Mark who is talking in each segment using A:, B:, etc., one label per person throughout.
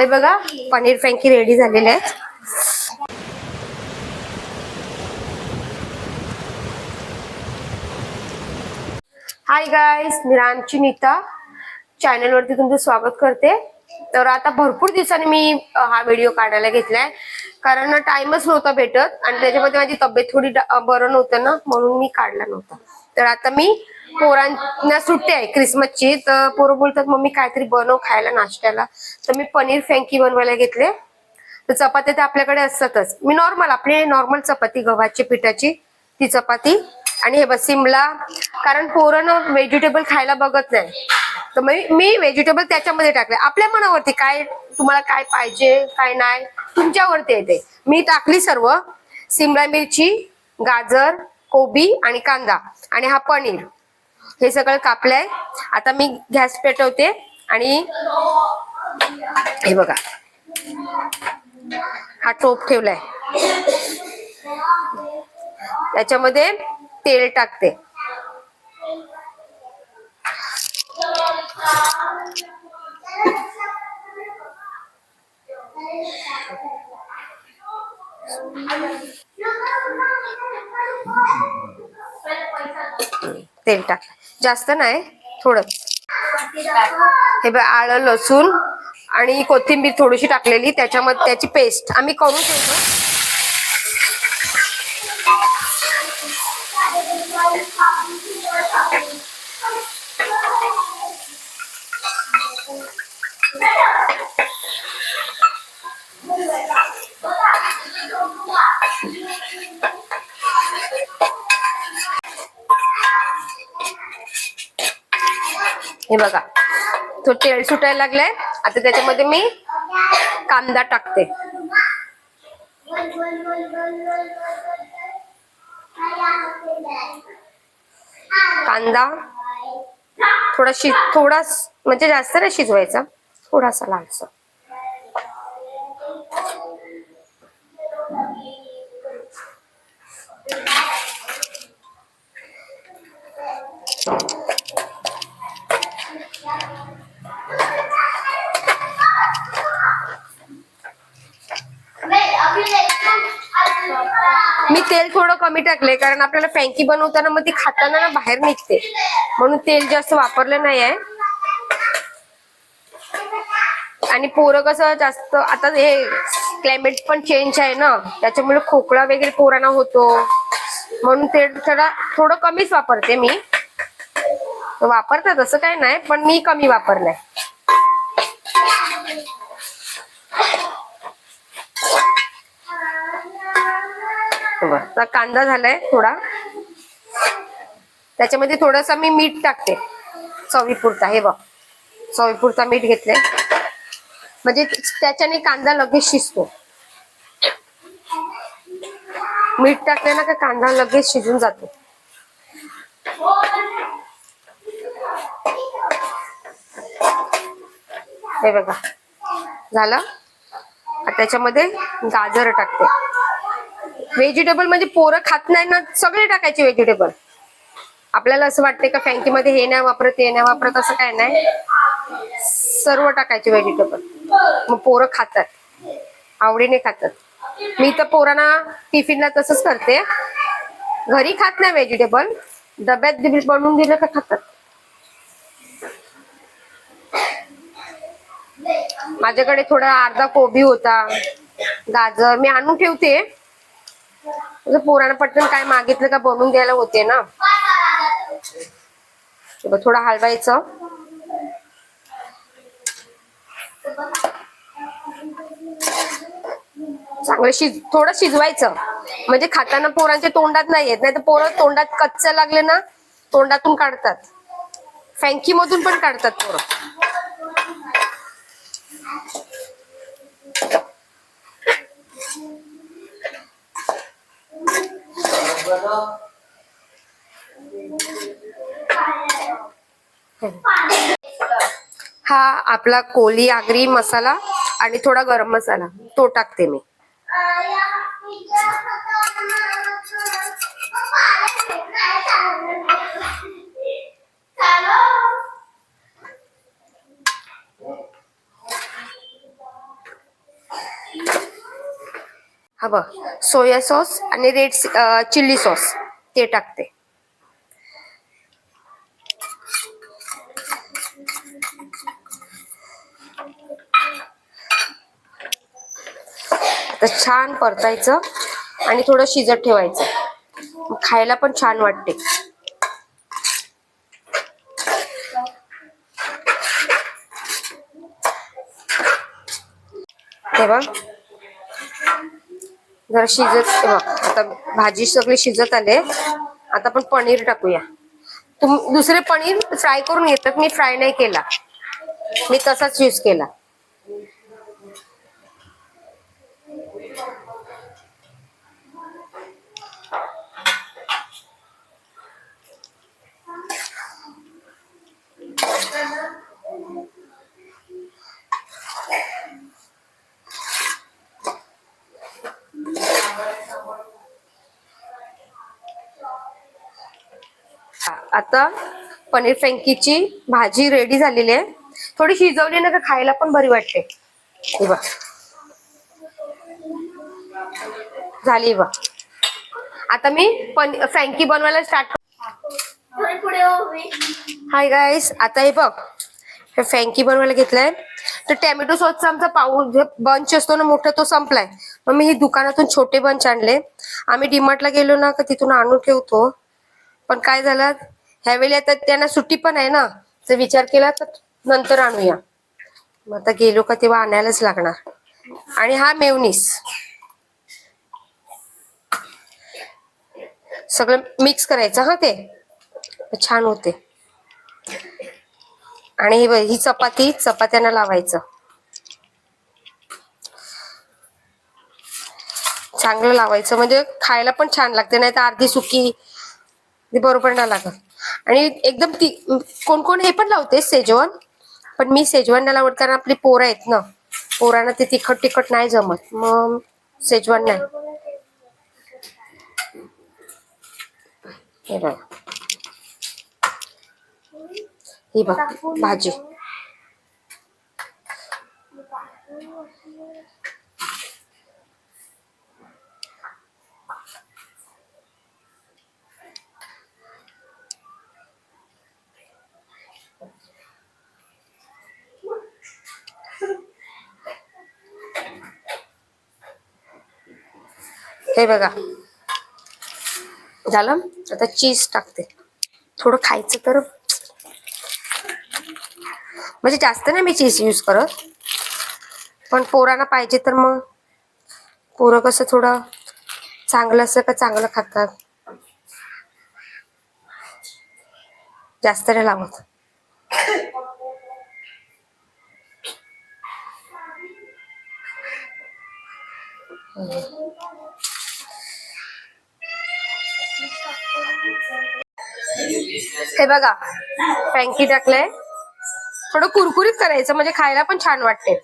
A: हे बघा. पनीर फ्रँकी रेडी झालेले आहेत. हाय गाईज मी रामची नीता. चॅनलवरती तुमचं स्वागत करते. तर आता भरपूर दिवसांनी मी हा व्हिडिओ काढायला घेतलाय. कारण टाइमच नव्हता भेटत आणि त्याच्यामध्ये माझी तब्येत थोडी बरं नव्हतं ना म्हणून मी काढला नव्हता. तर आता मी पोरांना सुट्टी आहे क्रिसमसची तर पोरं बोलतात मम्मी काहीतरी बनव खायला नाश्त्याला. तर मी पनीर फ्रँकी बनवायला घेतले. तर चपात्या तर आपल्याकडे असतातच. मी नॉर्मल आपली नॉर्मल चपाती गव्हाची पिठाची ती चपाती. आणि हे बस सिमला कारण पोरं ना व्हेजिटेबल खायला बघत नाही. तर मी मी व्हेजिटेबल त्याच्यामध्ये टाकले. आपल्या मनावरती काय तुम्हाला काय पाहिजे काय नाही तुमच्यावरती येते मी टाकली सर्व. सिमला मिरची गाजर कोबी आणि कांदा. आणि हा पनीर. हे सगळं कापलंय. आता मी गॅस पेटवते आणि हे बघा. हा टोप ठेवलाय. त्याच्यामध्ये तेल टाकते. तेल टाक जास्त नाही थोडं. हे बघ आळ लसूण आणि कोथिंबीर थोडीशी टाकलेली त्याच्यामध्ये त्याची पेस्ट आम्ही करून ठेवतो. हे बघा. तो तेल सुटायला लागलाय. आता त्याच्यामध्ये मी कांदा टाकते. कांदा थोडा शिज थोडा म्हणजे जास्त नाही शिजवायचा. थोडासा लालसा मी तेल थोडं कमी टाकले कारण आपल्याला फ्रँकी बनवताना मग ती खाताना ना बाहेर निघते. म्हणून तेल जास्त वापरलं नाही आहे. आणि पोरं कसं जास्त आता हे क्लायमेट पण चेंज आहे ना त्याच्यामुळे खोकला वगैरे पोरांना होतो. म्हणून ते थोडा थोडं कमीच वापरते मी. वापरतात असं काही नाही पण मी कमी वापरलंय. बरं, कांदा झालाय थोडा. त्याच्यामध्ये थोडासा मी मीठ टाकते. चवीपुरता हे बघ. चवीपुरता मीठ घेतले म्हणजे त्याच्याने कांदा लगेच शिजतो. मीठ टाकले ना का कांदा लगेच शिजून जातो. हे बघा. झालं? त्याच्यामध्ये गाजर टाकते. व्हेजिटेबल म्हणजे पोरं खात नाही ना सगळे टाकायचे व्हेजिटेबल आपल्याला असं वाटते का फँकी मध्ये हे नाही वापरत हे नाही वापरत असं काय नाही. सर्व टाकायचे व्हेजिटेबल मग पोरं खातात. आवडीने खातात. मी तर पोरांना टिफिनला तसंच करते. घरी खात नाही व्हेजिटेबल डब्यात बनवून दिलं का खातात. माझ्याकडे थोडा अर्धा कोबी होता. गाजर मी आणून ठेवते. पोरानं पटकन काय मागितलं का बनवून द्यायला होते ना? थोडं हलवायचं. चांगलं शिज थोडं शिजवायचं. म्हणजे खाताना पोरांच्या तोंडात नाही येत नाही तर पोरं तोंडात कच्च लागले ना तोंडातून काढतात. फँकी मधून पण काढतात पोरं. हा आपला कोली आगरी मसाला आणि थोडा गरम मसाला. तो टाकते मी. हा बघ सोया सॉस आणि रेड चिल्ली सॉस. ते टाकते. तर छान परतायचं आणि थोडं शिजत ठेवायचं. खायला पण छान वाटते. तेव्हा बघ. जरा शिजत बघ आता भाजी सगळी शिजत आले. आता आपण पनीर टाकूया. तुम दुसरे पनीर फ्राय करून घेतात मी फ्राय नाही केला. मी तसाच यूज केला. आता पनीर फ्रँकीची भाजी रेडी झालेली आहे. थोडी शिजवली ना का खायला पण बरी वाटते. बघ. झाली बघ. आता मी पण फ्रँकी बनवायला स्टार्ट हाय गाईस आता हे बघ. हे फ्रँकी बनवायला घेतलंय. तर टॅमॅटो सॉसचा आमचा पाऊस बंच असतो ना मोठा तो संपलाय. मग मी हे दुकानातून छोटे बंच आणले. आम्ही डिमार्टला गेलो ना का तिथून आणून ठेवतो. पण काय झालं? ह्यावेळी आता त्यांना सुट्टी पण आहे ना. तर विचार केला तर नंतर आणूया. मग आता गेलो का तेव्हा आणायलाच लागणार. आणि हा मेवनीस सगळं मिक्स करायचं हा ते. छान होते. आणि ही बघ, ही चपाती चपात्यांना लावायचं. चांगलं लावायचं. म्हणजे खायला पण छान लागते नाही तर अर्धी सुकी बरोबर नाही लागत. आणि एकदम ती कोण कोण हे पण लावते सेजवान पण मी सेजवानला लावत कारण आपली पोरं आहेत ना. पोरांना ते तिखट तिखट नाही जमत. मग सेजवान नाही. हे ही बघ भाजी. हे बघा. झालं? आता चीज टाकते. थोडं खायचं तर. म्हणजे जास्त नाही मी चीज यूज करत. पण पोरांना पाहिजे तर मग. पोरं कसं थोडं चांगलं असं का चांगलं खातात? जास्त नाही लावत हे बघा फ्रँकी टाकलंय. थोडं कुरकुरीत करायचं म्हणजे खायला पण छान वाटते.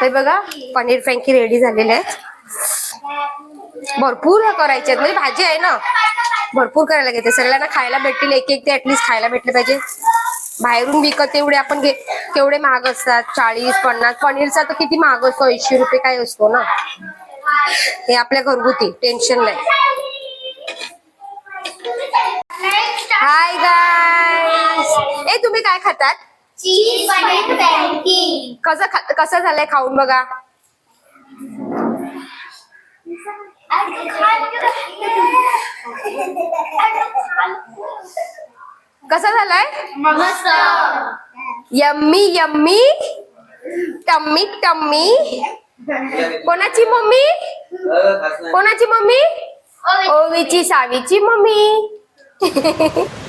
A: हे बघा पनीर फ्रँकी रेडी झालेले आहेत. भरपूर करायचे आहेत. म्हणजे भाजी आहे ना भरपूर करायला घेते सगळ्यांना खायला भेटतील एक एक ते ऍटलीस्ट खायला भेटले पाहिजे. बाहेरून विकत एवढे आपण घे केवढे महाग असतात. चाळीस पन्नास. पनीरचा तर किती महाग असतो? ऐंशी रुपये काय असतो ना? हे आपल्या घरगुती टेन्शन नाही. हाय गाय ए तुम्ही काय खातात?
B: चीज पनीर
A: कसं झालंय खाऊन बघा. कसं झालंय?
B: मस्त.
A: Yummy yummy. Tummy tummy. कोणाची मम्मी? कोणाची मम्मी? ओवीची सावीची मम्मी.